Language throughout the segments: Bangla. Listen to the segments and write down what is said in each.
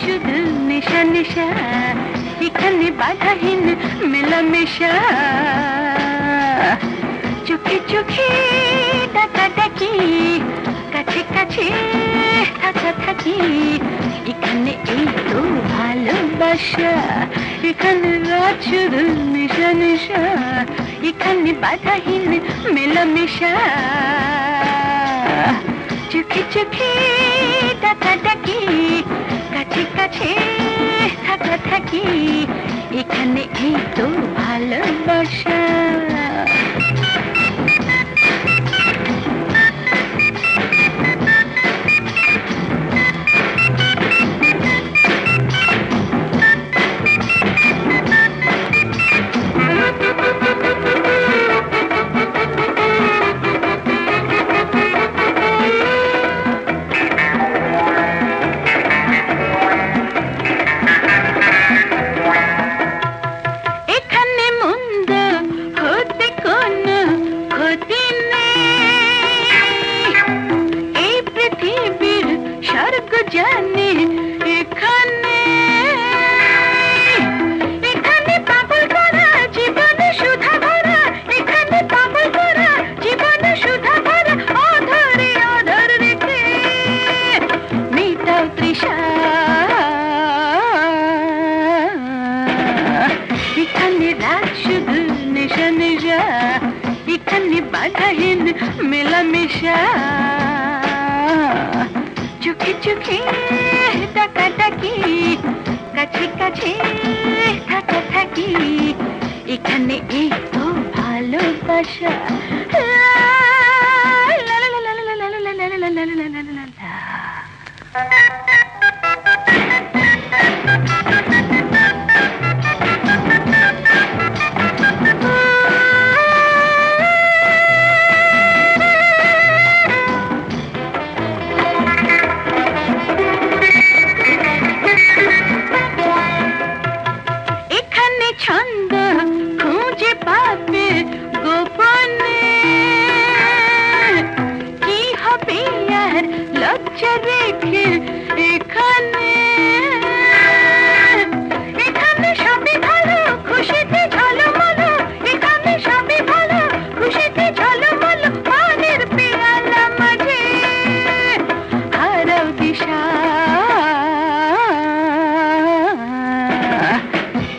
শুধু নেশা নেশা এখানে বাধাহীন মেলামেশা চোখে চোখে ডাকা ডাকি কাছে কাছে থাকা থাকি এখানে এই তো ভালোবাসা এখানে রাত শুধু নেশা নেশা এখানে বাধাহীন মেলামেশা চোখে চোখে ডাকা ডাকি কাছে কাছে থাকা থাকি। এখানে এই তো ভালোবাসা। নেশা এখানে বাধাহীন মেলামেশা চোখে চোখে ডাকা ডাকি কাছে কাছে থাকা থাকি এখানে এই তো ভালোবাসা লা লা লা লা লা লা লা লা লা লা লা লা লজ্জা রেখে এখানে। এখানে সবই ভালো, খুশিতে ঝলমলো। এখানে সবই ভালো, খুশিতে ঝলমলো। পানের পেয়ালা মাঝে হারাও দিশা।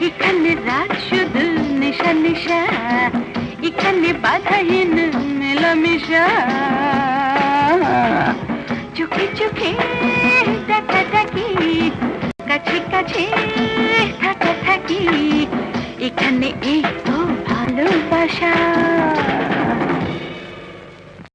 এখানে রাত শুধু নেশা নেশা, এখানে বাধাহীন মেলামেশা। चुकी चुके दकी दकी कछी कछी।